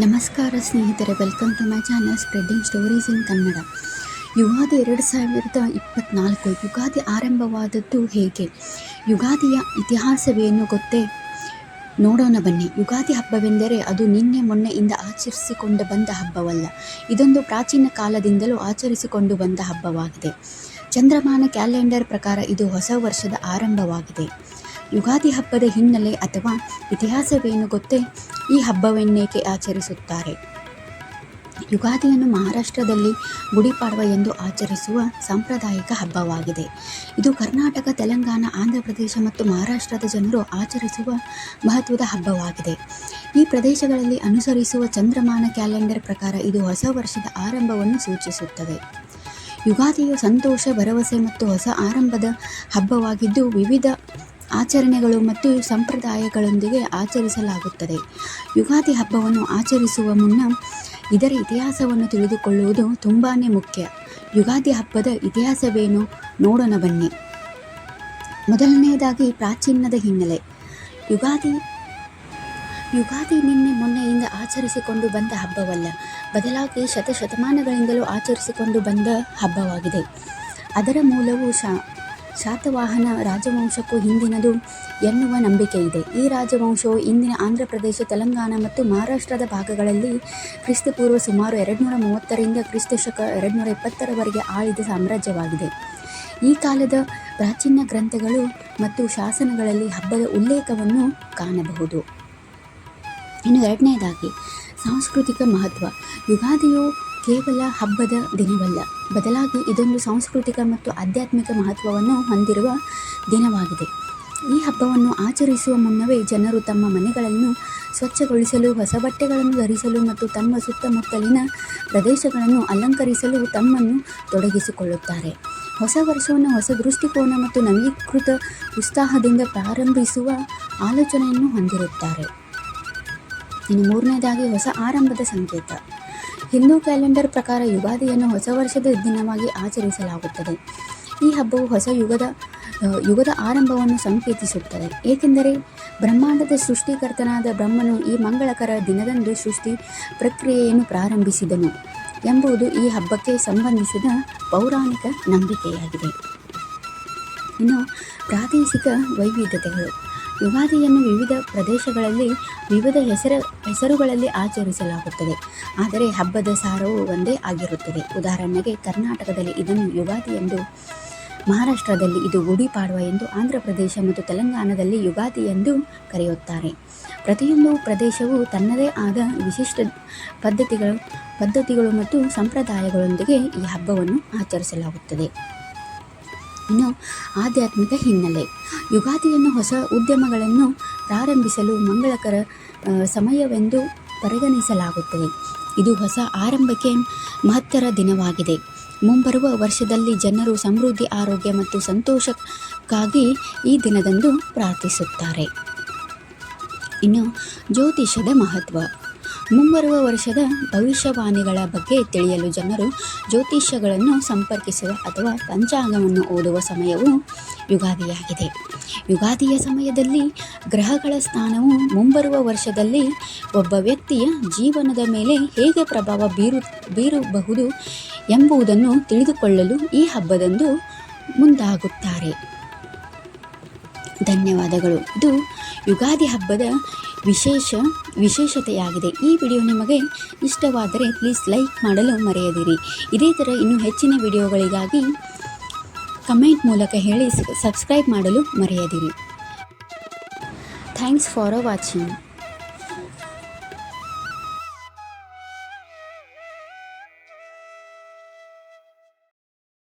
ನಮಸ್ಕಾರ ಸ್ನೇಹಿತರೆ welcome to my channel spreading stories in Kannada Ugadi ಎರಡು ಸಾವಿರದ ಇಪ್ಪತ್ತ್ನಾಲ್ಕು ಯುಗಾದಿ ಆರಂಭವಾದದ್ದು ಹೇಗೆ? ಯುಗಾದಿಯ ಇತಿಹಾಸವೇನು ಗೊತ್ತೇ? ನೋಡೋಣ ಬನ್ನಿ. ಯುಗಾದಿ ಹಬ್ಬವೆಂದರೆ ಅದು ನಿನ್ನೆ ಮೊನ್ನೆಯಿಂದ ಆಚರಿಸಿಕೊಂಡು ಬಂದ ಹಬ್ಬವಲ್ಲ. ಇದೊಂದು ಪ್ರಾಚೀನ ಕಾಲದಿಂದಲೂ ಆಚರಿಸಿಕೊಂಡು ಬಂದ ಹಬ್ಬವಾಗಿದೆ. ಚಂದ್ರಮಾನ ಕ್ಯಾಲೆಂಡರ್ ಪ್ರಕಾರ ಇದು ಹೊಸ ವರ್ಷದ ಆರಂಭವಾಗಿದೆ. ಯುಗಾದಿ ಹಬ್ಬದ ಹಿನ್ನೆಲೆ ಅಥವಾ ಇತಿಹಾಸವೇನು ಗೊತ್ತೇ? ಈ ಹಬ್ಬವನ್ನೇಕೆ ಆಚರಿಸುತ್ತಾರೆ? ಯುಗಾದಿಯನ್ನು ಮಹಾರಾಷ್ಟ್ರದಲ್ಲಿ ಗುಡಿಪಾಡ್ವ ಎಂದು ಆಚರಿಸುವ ಸಾಂಪ್ರದಾಯಿಕ ಹಬ್ಬವಾಗಿದೆ. ಇದು ಕರ್ನಾಟಕ, ತೆಲಂಗಾಣ ಆಂಧ್ರ ಪ್ರದೇಶ ಮತ್ತು ಮಹಾರಾಷ್ಟ್ರದ ಜನರು ಆಚರಿಸುವ ಮಹತ್ವದ ಹಬ್ಬವಾಗಿದೆ. ಈ ಪ್ರದೇಶಗಳಲ್ಲಿ ಅನುಸರಿಸುವ ಚಂದ್ರಮಾನ ಕ್ಯಾಲೆಂಡರ್ ಪ್ರಕಾರ ಇದು ಹೊಸ ವರ್ಷದ ಆರಂಭವನ್ನು ಸೂಚಿಸುತ್ತದೆ. ಯುಗಾದಿಯು ಸಂತೋಷ, ಭರವಸೆ ಮತ್ತು ಹೊಸ ಆರಂಭದ ಹಬ್ಬವಾಗಿದ್ದು ವಿವಿಧ ಆಚರಣೆಗಳು ಮತ್ತು ಸಂಪ್ರದಾಯಗಳೊಂದಿಗೆ ಆಚರಿಸಲಾಗುತ್ತದೆ. ಯುಗಾದಿ ಹಬ್ಬವನ್ನು ಆಚರಿಸುವ ಮುನ್ನ ಇದರ ಇತಿಹಾಸವನ್ನು ತಿಳಿದುಕೊಳ್ಳುವುದು ತುಂಬಾ ಮುಖ್ಯ. ಯುಗಾದಿ ಹಬ್ಬದ ಇತಿಹಾಸವೇನು ನೋಡೋಣ ಬನ್ನಿ. ಮೊದಲನೆಯದಾಗಿ ಪ್ರಾಚೀನದ ಹಿನ್ನೆಲೆ. ಯುಗಾದಿ ಯುಗಾದಿ ನಿನ್ನೆ ಮೊನ್ನೆಯಿಂದ ಆಚರಿಸಿಕೊಂಡು ಬಂದ ಹಬ್ಬವಲ್ಲ. ಬದಲಾಗಿ ಶತಶತಮಾನಗಳಿಂದಲೂ ಆಚರಿಸಿಕೊಂಡು ಬಂದ ಹಬ್ಬವಾಗಿದೆ. ಅದರ ಮೂಲವು ಶಾ ಶಾತವಾಹನ ರಾಜವಂಶಕ್ಕೂ ಹಿಂದಿನದು ಎನ್ನುವ ನಂಬಿಕೆ ಇದೆ ಈ ರಾಜವಂಶವು ಇಂದಿನ ಆಂಧ್ರ ಪ್ರದೇಶ, ತೆಲಂಗಾಣ ಮತ್ತು ಮಹಾರಾಷ್ಟ್ರದ ಭಾಗಗಳಲ್ಲಿ ಕ್ರಿಸ್ತಪೂರ್ವ ಸುಮಾರು ಎರಡುನೂರ ಮೂವತ್ತರಿಂದ ಕ್ರಿಸ್ತ ಶಕ ಎರಡುನೂರ ಇಪ್ಪತ್ತರವರೆಗೆ ಆಳಿದ ಸಾಮ್ರಾಜ್ಯವಾಗಿದೆ. ಈ ಕಾಲದ ಪ್ರಾಚೀನ ಗ್ರಂಥಗಳು ಮತ್ತು ಶಾಸನಗಳಲ್ಲಿ ಹಬ್ಬದ ಉಲ್ಲೇಖವನ್ನು ಕಾಣಬಹುದು. ಇನ್ನು ಎರಡನೇದಾಗಿ, ಸಾಂಸ್ಕೃತಿಕ ಮಹತ್ವ. ಯುಗಾದಿಯು ಕೇವಲ ಹಬ್ಬದ ದಿನವಲ್ಲ. ಬದಲಾಗಿ ಇದೊಂದು ಸಾಂಸ್ಕೃತಿಕ ಮತ್ತು ಆಧ್ಯಾತ್ಮಿಕ ಮಹತ್ವವನ್ನು ಹೊಂದಿರುವ ದಿನವಾಗಿದೆ. ಈ ಹಬ್ಬವನ್ನು ಆಚರಿಸುವ ಮುನ್ನವೇ ಜನರು ತಮ್ಮ ಮನೆಗಳನ್ನು ಸ್ವಚ್ಛಗೊಳಿಸಲು, ಹೊಸ ಬಟ್ಟೆಗಳನ್ನು ಧರಿಸಲು ಮತ್ತು ತಮ್ಮ ಸುತ್ತಮುತ್ತಲಿನ ಪ್ರದೇಶಗಳನ್ನು ಅಲಂಕರಿಸಲು ತಮ್ಮನ್ನು ತೊಡಗಿಸಿಕೊಳ್ಳುತ್ತಾರೆ. ಹೊಸ ವರ್ಷವನ್ನು, ಹೊಸ ದೃಷ್ಟಿಕೋನ ಮತ್ತು ನವೀಕೃತ ಉತ್ಸಾಹದಿಂದ ಪ್ರಾರಂಭಿಸುವ ಆಲೋಚನೆಯನ್ನು ಹೊಂದಿರುತ್ತಾರೆ. ಇನ್ನು ಮೂರನೇದಾಗಿ ಹೊಸ ಆರಂಭದ ಸಂಕೇತ. ಹಿಂದೂ ಕ್ಯಾಲೆಂಡರ್ ಪ್ರಕಾರ ಯುಗಾದಿಯನ್ನು ಹೊಸ ವರ್ಷದ ದಿನವಾಗಿ ಆಚರಿಸಲಾಗುತ್ತದೆ. ಈ ಹಬ್ಬವು ಹೊಸ ಯುಗದ ಯುಗದ ಆರಂಭವನ್ನು ಸಂಕೇತಿಸುತ್ತದೆ. ಏಕೆಂದರೆ ಬ್ರಹ್ಮಾಂಡದ ಸೃಷ್ಟಿಕರ್ತನಾದ ಬ್ರಹ್ಮನು ಈ ಮಂಗಳಕರ ದಿನದಂದು ಸೃಷ್ಟಿ ಪ್ರಕ್ರಿಯೆಯನ್ನು ಪ್ರಾರಂಭಿಸಿದನು ಎಂಬುದು ಈ ಹಬ್ಬಕ್ಕೆ ಸಂಬಂಧಿಸಿದ ಪೌರಾಣಿಕ ನಂಬಿಕೆಯಾಗಿದೆ. ಇನ್ನು ಪ್ರಾದೇಶಿಕ ವೈವಿಧ್ಯತೆಗಳು. ಯುಗಾದಿಯನ್ನು ವಿವಿಧ ಪ್ರದೇಶಗಳಲ್ಲಿ ವಿವಿಧ ಹೆಸರು, ಹೆಸರುಗಳಲ್ಲಿ ಆಚರಿಸಲಾಗುತ್ತದೆ. ಆದರೆ ಹಬ್ಬದ ಸಾರವು ಒಂದೇ ಆಗಿರುತ್ತದೆ. ಉದಾಹರಣೆಗೆ ಕರ್ನಾಟಕದಲ್ಲಿ ಇದನ್ನು ಯುಗಾದಿ ಎಂದು, ಮಹಾರಾಷ್ಟ್ರದಲ್ಲಿ ಇದು ಗುಡಿ ಪಾಡ್ವ ಎಂದು ಆಂಧ್ರ ಪ್ರದೇಶ ಮತ್ತು ತೆಲಂಗಾಣದಲ್ಲಿ ಯುಗಾದಿ ಎಂದು ಕರೆಯುತ್ತಾರೆ. ಪ್ರತಿಯೊಂದು ಪ್ರದೇಶವು ತನ್ನದೇ ಆದ ವಿಶಿಷ್ಟ ಪದ್ಧತಿಗಳು ಪದ್ಧತಿಗಳು ಮತ್ತು ಸಂಪ್ರದಾಯಗಳೊಂದಿಗೆ ಈ ಹಬ್ಬವನ್ನು ಆಚರಿಸಲಾಗುತ್ತದೆ. ಇನ್ನು ಆಧ್ಯಾತ್ಮಿಕ ಹಿನ್ನೆಲೆ. ಯುಗಾದಿಯನ್ನು ಹೊಸ ಉದ್ಯಮಗಳನ್ನು ಪ್ರಾರಂಭಿಸಲು ಮಂಗಳಕರ ಸಮಯವೆಂದು ಪರಿಗಣಿಸಲಾಗುತ್ತದೆ. ಇದು ಹೊಸ ಆರಂಭಕ್ಕೆ ಮಹತ್ತರ ದಿನವಾಗಿದೆ. ಮುಂಬರುವ ವರ್ಷದಲ್ಲಿ ಜನರು ಸಮೃದ್ಧಿ, ಆರೋಗ್ಯ ಮತ್ತು ಸಂತೋಷಕ್ಕಾಗಿ ಈ ದಿನದಂದು ಪ್ರಾರ್ಥಿಸುತ್ತಾರೆ. ಇನ್ನು ಜ್ಯೋತಿಷದ ಮಹತ್ವ. ಮುಂಬರುವ ವರ್ಷದ ಭವಿಷ್ಯವಾಣಿಗಳ ಬಗ್ಗೆ ತಿಳಿಯಲು ಜನರು ಜ್ಯೋತಿಷ್ಯಗಳನ್ನು ಸಂಪರ್ಕಿಸುವ ಅಥವಾ ಪಂಚಾಂಗವನ್ನು ಓದುವ ಸಮಯವು ಯುಗಾದಿಯಾಗಿದೆ. ಯುಗಾದಿಯ ಸಮಯದಲ್ಲಿ ಗ್ರಹಗಳ ಸ್ಥಾನವು ಮುಂಬರುವ ವರ್ಷದಲ್ಲಿ ಒಬ್ಬ ವ್ಯಕ್ತಿಯ ಜೀವನದ ಮೇಲೆ ಹೇಗೆ ಪ್ರಭಾವ ಬೀರು, ಬೀರಬಹುದು ಎಂಬುದನ್ನು ತಿಳಿದುಕೊಳ್ಳಲು ಈ ಹಬ್ಬದಂದು ಮುಂದಾಗುತ್ತಾರೆ. ಧನ್ಯವಾದಗಳು. ಇದು ಯುಗಾದಿ ಹಬ್ಬದ ವಿಶೇಷ ವಿಶೇಷತೆಯಾಗಿದೆ. ಈ ವಿಡಿಯೋ ನಿಮಗೆ ಇಷ್ಟವಾದರೆ ಪ್ಲೀಸ್ ಲೈಕ್ ಮಾಡಲು ಮರೆಯದಿರಿ. ಇದೇ ಥರ ಇನ್ನೂ ಹೆಚ್ಚಿನ ವಿಡಿಯೋಗಳಿಗಾಗಿ ಕಮೆಂಟ್ ಮೂಲಕ ಹೇಳಿ ಸಬ್ಸ್ಕ್ರೈಬ್ ಮಾಡಲು ಮರೆಯದಿರಿ. Thanks for watching.